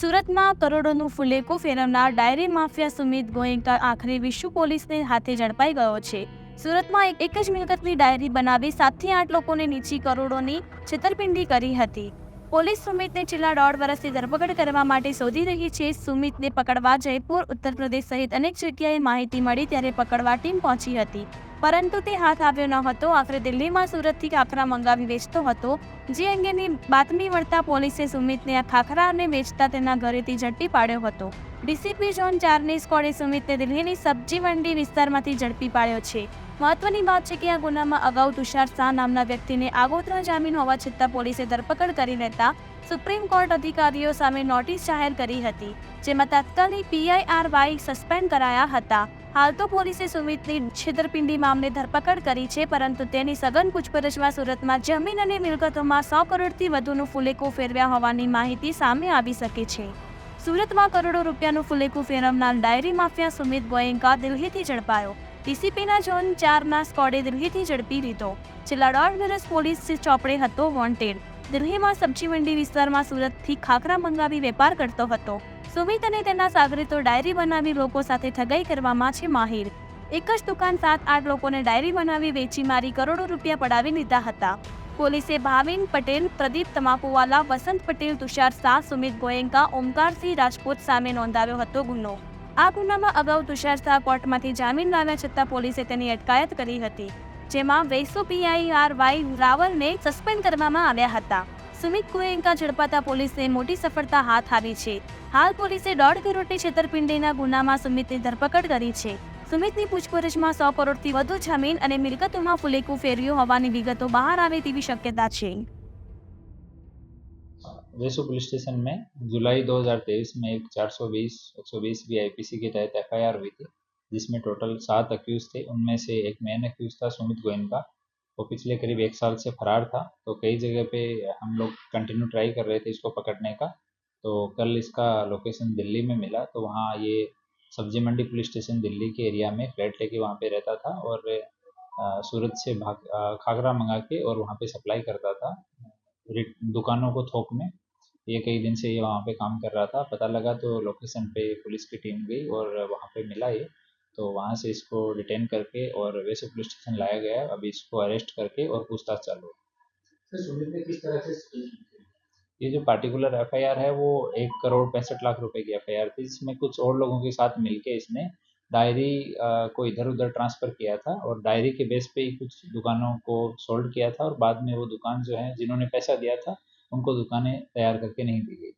સુરતમાં કરોડોનું ફુલેકો ફેરવનાર ડાયરી માફિયા સુમિત ગોયંકા આખરે વિશ્વ પોલીસને હાથે ઝડપાઈ ગયો છે. સુરતમાં એક- જ મિલકતની ડાયરી બનાવી સાતથી આઠ લોકોને નીચી કરોડોની છેતરપિંડી કરી હતી. પોલીસ સુમિતને છેલ્લા દોઢ વર્ષથી ધરપકડ કરવા માટે શોધી રહી છે. સુમિતને પકડવા જયપુર ઉત્તર પ્રદેશ સહિત અનેક જગ્યાએ માહિતી મળી ત્યારે પકડવા ટીમ પહોંચી હતી. પરંતુ તે હાથ આવ્યો ન હતો. આખરે દિલ્હીમાં સુરતથી ખાખરા મંગાવી વેચતો હતો. જે અંગેની બાતમી મળતા પોલીસે સુમિતને આ ખાખરાને વેચતા તેના ઘરેથી ઝડપી પાડ્યો હતો. ડીસીપી ઝોન ચારની સ્કોડે સુમિતને દિલ્હીની સબ્જી મંડી વિસ્તારમાંથી ઝડપી પાડ્યો છે. મહત્વની વાત છે કે આ ગુનામાં અગાઉ તુષાર શાહ નામના વ્યક્તિને આગોતરા જામીન હોવા છતાં પોલીસે ધરપકડ કરી લેતા સુપ્રીમ કોર્ટ અધિકારીઓ સામે નોટિસ જાહેર કરી હતી, જેમાં તાત્કાલિક પીઆઈઆર વાય સસ્પેન્ડ કરાયા હતા. હાલ તો પોલીસે સુમિતની છેતરપિંડી મામલે ધરપકડ કરી છે, પરંતુ તેની સઘન પૂછપરછમાં સુરતમાં જમીન અને મિલકતોમાં સો કરોડથી વધુનું ફુલેકો ફેરવ્યા હોવાની માહિતી સામે આવી શકે છે. સુરતમાં કરોડો રૂપિયાનું ફુલેકું ફેરવનાર ડાયરી માફિયા સુમિત ગોયંકા દિલ્હીથી ઝડપાયો. ડીસીપીના ઝોન ચારના સ્કોડે દિલ્હીથી ઝડપી લીધો. છેલ્લા દોઢ વર્ષ પોલીસ ચોપડે હતો વોન્ટેડ. દિલ્હીમાં સબ્જી મંડી વિસ્તારમાં સુરતથી ખાખરા મંગાવી વેપાર કરતો હતો. સુમિત અને તેના સાગરીતો ડાયરી બનાવી લોકો સાથે ઠગાઈ કરવામાં છે માહિર. એક જ દુકાન સાત આઠ લોકોને ડાયરી બનાવી વેચી મારી કરોડો રૂપિયા પડાવી લીધા હતા. પોલીસે ભાવિન પટેલ, પ્રદીપ તમાકુવાલા, વસંત પટેલ, તુષાર શાહ, સુમિત ગોયંકા ઓમકારસિંહ રાજપૂત સામે નોંધાવ્યો હતો ગુનો. આ ગુનામાં અગાઉ તુષાર શાહ કોર્ટમાંથી જામીન લાવ્યા છતાં પોલીસે તેની અટકાયત કરી હતી, જેમાં વૈસો પીઆઈઆર વાય રાવલને સસ્પેન્ડ કરવામાં આવ્યા હતા. સુમિત ગોયંકા ઝડપાતા પોલીસે મોટી સફળતા હાથ આવી છે. હાલ પોલીસે દોઢ કરોડની છેતરપિંડીના ગુનામાં સુમિતની ધરપકડ કરી છે. સુમિતની પૂછપરછમાં સો કરોડથી વધુ જમીન અને મિલકતોમાં ફુલેકું ફેર્યું હોવાની વિગતો बहार આવે તેવી શક્યતા છે वेसु पुलिस स्टेशन में जुलाई 2023 में एक 420 120 बी आईपीसी के तहत एफआईआर हुई थी जिसमें टोटल सात अक्यूज थे उनमें से एक मेन अक्यूज था सुमित गोयनका वो पिछले करीब एक साल से फरार था तो कई जगह पे हम लोग कंटिन्यू ट्राई कर रहे थे इसको पकड़ने का तो कल इसका लोकेशन दिल्ली में मिला तो वहाँ ये सब्ज़ी मंडी पुलिस स्टेशन दिल्ली के एरिया में फ्लैट लेके वहाँ पे रहता था और सूरत से खागरा मंगा के और वहाँ पे सप्लाई करता था। दुकानों को थोक में। ये कई दिन से ये वहाँ पे काम कर रहा था। पता लगा तो लोकेशन पे पुलिस की टीम गई और वहाँ पे मिला ये। तो वहाँ से इसको डिटेन करके और वैसे पुलिस स्टेशन लाया गया। अभी इसको अरेस्ट करके और पूछताछ चालू किस तरह से? ये जो पार्टिकुलर एफआईआर है, वो एक करोड़ पैंसठ लाख रुपए की एफआईआर थी, जिसमें कुछ और लोगों के साथ मिलके इसने डायरी को इधर उधर ट्रांसफ़र किया था और डायरी के बेस पे ही कुछ दुकानों को सोल्ड किया था और बाद में वो दुकान जो है, जिन्होंने पैसा दिया था, उनको दुकानें तैयार करके नहीं दी गई